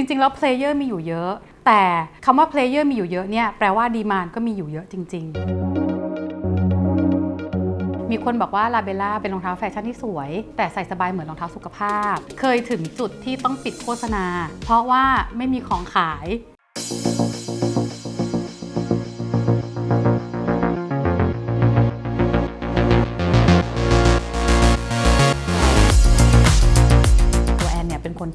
จริง ๆ แล้วเพลเยอร์มีอยู่เยอะ แต่คำว่าเพลเยอร์มีอยู่เยอะเนี่ยแปลว่าดีมานก็มีอยู่เยอะจริง ๆ มีคนบอกว่าลาเบล่าเป็นรองเท้าแฟชั่นที่สวย แต่ใส่สบายเหมือนรองเท้าสุขภาพ เคยถึงจุดที่ต้องปิดโฆษณา เพราะว่าไม่มีของขาย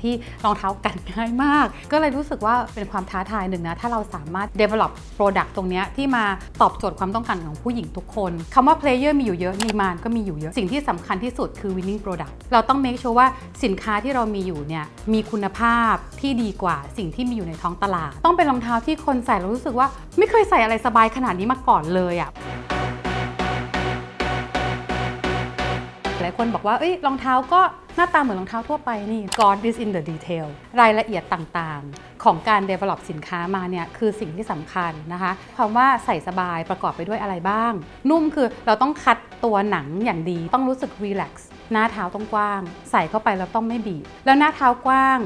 ที่รองเท้ากัดง่ายมาก ก็เลยรู้สึกว่าเป็นความท้าทายหนึ่งนะถ้าเราสามารถ develop product ตรงนี้ที่มาตอบโจทย์ความต้องการของผู้หญิงทุกคนคำว่า player มีอยู่เยอะ demand ก็มีอยู่เยอะ สิ่งที่สำคัญที่สุดคือ winning product เราต้อง make sure ว่าสินค้าที่เรามีอยู่เนี่ยมีคุณภาพที่ดีกว่าสิ่งที่มีอยู่ในท้องตลาด ต้องเป็นรองเท้าที่คนใส่แล้วรู้สึกว่าไม่เคยใส่อะไรสบายขนาดนี้มาก่อนเลยอะห ลายคนบอกว่าเอ้ยรองเท้าก็หน้าตาเหมือนรองเท้าทั่วไปนี่ God is in the detail รายละเอียดต่างๆ ของการ develop สินค้ามาเนี่ยคือสิ่งที่สำคัญนะคะคำว่าใส่สบายประกอบไปด้วยอะไรบ้าง นุ่มคือเราต้องคัดตัวหนังอย่างดี ต้องรู้สึก relax หน้าเท้าต้องกว้าง ใส่เข้าไปแล้วต้องไม่บีบ แล้วหน้าเท้ากว้าง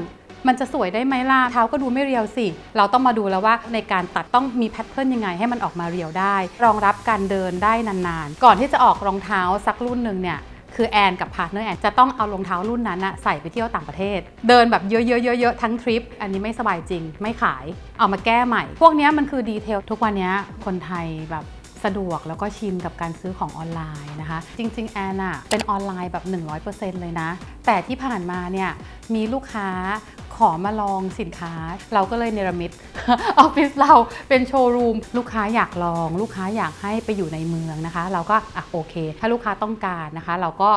มันจะสวยได้ไหมล่ะ เท้าก็ดูไม่เรียวสิ เราต้องมาดูแล้วว่าในการตัดต้องมีแพทเทิร์นยังไงให้มันออกมาเรียวได้ รองรับการเดินได้นานๆ ก่อนที่จะออกรองเท้าสักรุ่นหนึ่งเนี่ย คือแอนกับพาร์ทเนอร์แอนจะต้องเอารองเท้ารุ่นนั้นอะใส่ไปเที่ยวต่างประเทศ เดินแบบเยอะๆๆๆทั้งทริป อันนี้ไม่สบายจริง ไม่ขาย เอามาแก้ใหม่ พวกนี้มันคือดีเทลทุกวันนี้คนไทยแบบ สะดวกแล้วก็ชินกับการซื้อของออนไลน์นะคะ จริง ๆ แอนอะเป็นออนไลน์แบบ 100%เลยนะ แต่ที่ผ่านมาเนี่ยมีลูกค้าขอมาลองสินค้า เราก็เลยเนรมิตออฟฟิศเราเป็นโชว์รูม ลูกค้าอยากลอง ลูกค้าอยากให้ไปอยู่ในเมืองนะคะ เราก็อะโอเค ถ้าลูกค้าต้องการนะคะ เราก็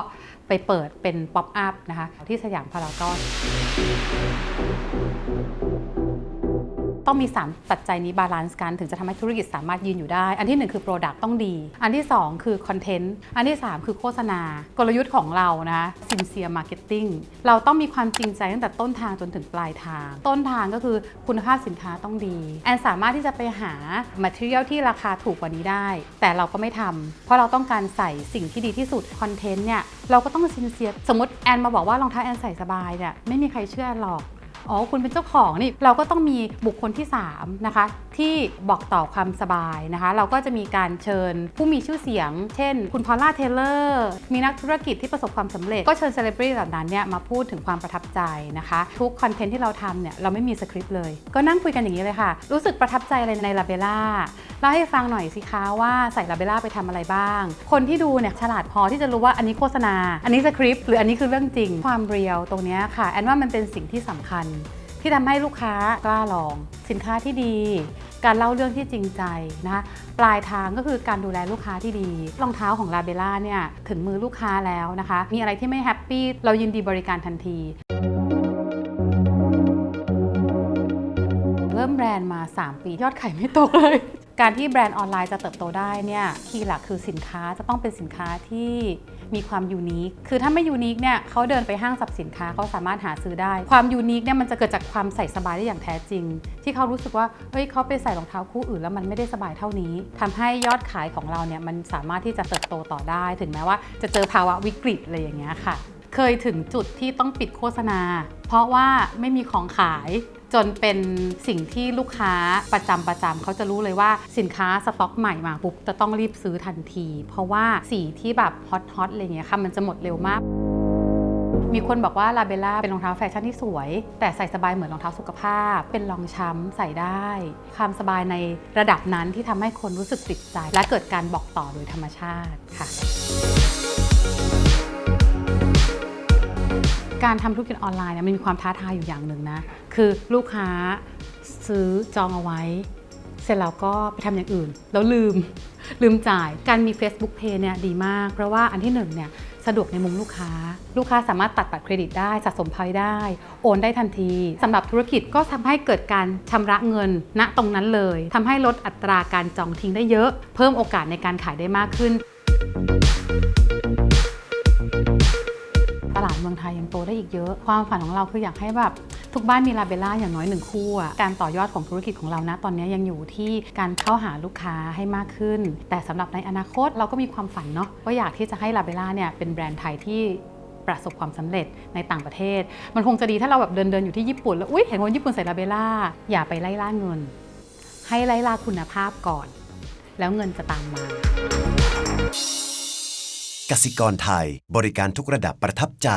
ไปเปิดเป็นป๊อปอัพนะคะ ที่สยามพารากอน ต้องมี 3 ปัจจัยนี้บาลานซ์กันถึงจะทำให้ธุรกิจสามารถยืนอยู่ได้ อันที่ 1 คือ Product ต้องดี อันที่ 2 คือคอนเทนต์อันที่ 3 คือโฆษณากลยุทธ์ของเรานะ sincere marketing เราต้องมีความจริงใจตั้งแต่ต้นทางจนถึงปลายทาง ต้นทางก็คือคุณภาพสินค้าต้องดี แอนสามารถที่จะไปหา material ที่ราคาถูกกว่านี้ได้ แต่เราก็ไม่ทำเพราะเราต้องการใส่สิ่งที่ดีที่สุดคอนเทนต์เนี่ยเราก็ต้องซินเซียสมมติแอนมาบอกว่ารองเท้าแอนใส่สบายเนี่ยไม่มีใครเชื่อแอนหรอก อ๋อคุณเป็นเจ้าของนี่เราก็ต้องมีบุคคลที่3นะคะที่บอกต่อความสบายนะคะ เราก็จะมีการเชิญผู้มีชื่อเสียง เช่น คุณพอลล่าเทเลอร์มีนักธุรกิจที่ประสบความสำเร็จ ก็เชิญเซเลบริตี้เหล่านั้นเนี่ยมาพูดถึงความประทับใจนะคะ ทุกคอนเทนต์ที่เราทำเนี่ยเราไม่มีสคริปต์เลย ก็นั่งคุยกันอย่างนี้เลยค่ะ รู้สึกประทับใจอะไรในลาเบล่าเล่าให้ฟังหน่อยสิคะว่าใส่ลาเบล่าไปทำอะไรบ้าง คนที่ดูเนี่ยฉลาดพอที่จะรู้ว่าอันนี้โฆษณา อันนี้สคริปต์หรืออันนี้คือเรื่องจริง ความเรียวตรงนี้ค่ะแอนว่ามันเป็นสิ่งที่สำคัญที่ทำให้ลูกค้ากล้าลอง สินค้าที่ดี การเล่าเรื่องที่จริงใจนะคะปลายทางก็คือการดูแลลูกค้าที่ดีรองเท้าของลาเบล่าเนี่ยถึงมือลูกค้าแล้วนะคะ มีอะไรที่ไม่แฮปปี้เรายินดีบริการทันทีเริ่มแบรนด์มา 3 ปี ยอดขายไม่ตกเลย การที่แบรนด์ออนไลน์จะเติบโตได้เนี่ยคีย์หลักคือสินค้าจะต้องเป็นสินค้าที่มีความยูนิค คือถ้าไม่ยูนิคเนี่ยเขาเดินไปห้างสรรพสินค้าเขาสามารถหาซื้อได้ ความยูนิคเนี่ยมันจะเกิดจากความใส่สบายได้อย่างแท้จริง ที่เขารู้สึกว่า เฮ้ยเขาไปใส่รองเท้าคู่อื่นแล้วมันไม่ได้สบายเท่านี้ทำให้ยอดขายของเราเนี่ยมันสามารถที่จะเติบโตต่อได้ ถึงแม้ว่าจะเจอภาวะวิกฤตอะไรอย่างเงี้ยค่ะ เคยถึงจุดที่ต้องปิดโฆษณา เพราะว่าไม่มีของขายจนเป็นสิ่งที่ลูกค้าประจำประจำเขาจะรู้เลยว่าสินค้าสต็อกใหม่มาปุ๊บจะต้องรีบซื้อทันที เพราะว่าสีที่แบบฮอตฮอตอะไรเงี้ยค่ะมันจะหมดเร็วมาก มีคนบอกว่าลาเบล่าเป็นรองเท้าแฟชั่นที่สวย แต่ใส่สบายเหมือนรองเท้าสุขภาพ เป็นรองช้ำใส่ได้ ความสบายในระดับนั้นที่ทำให้คนรู้สึกติดใจ และเกิดการบอกต่อโดยธรรมชาติค่ะ การทำธุรกิจออนไลน์เนี่ยมันมีความท้าทายอยู่อย่างหนึ่งนะ คือลูกค้าซื้อจองเอาไว้ เสร็จแล้วก็ไปทำอย่างอื่น แล้วลืมลืมจ่าย การมี Facebook Pay เนี่ยดีมาก เพราะว่าอันที่หนึ่งเนี่ยสะดวกในมุมลูกค้า ลูกค้าสามารถตัดบัตรเครดิตได้สะสมพอยต์ได้ โอนได้ทันทีสำหรับธุรกิจก็ทำให้เกิดการชำระเงินณตรงนั้นเลยทำให้ลดอัตราการจองทิ้งได้เยอะ เพิ่มโอกาสในการขายได้มากขึ้น ได้อีกเยอะ ความฝันของเราคืออยากให้แบบทุกบ้านมีลาเบล่าอย่างน้อยหนึ่งคู่อะการต่อยอดของธุรกิจของเรานะตอนนี้ยังอยู่ที่การเข้าหาลูกค้าให้มากขึ้น แต่สำหรับในอนาคตเราก็มีความฝันเนาะว่าอยากที่จะให้ลาเบล่าเนี่ยเป็นแบรนด์ไทยที่ประสบความสำเร็จในต่างประเทศ มันคงจะดีถ้าเราแบบเดินเดินอยู่ที่ญี่ปุ่นแล้วอุ้ยเห็นคนญี่ปุ่นใส่ลาเบล่าอย่าไปไล่ล่าเงิน ให้ไล่ล่าคุณภาพก่อน แล้วเงินจะตามมากสิกรไทยบริการทุกระดับประทับใจ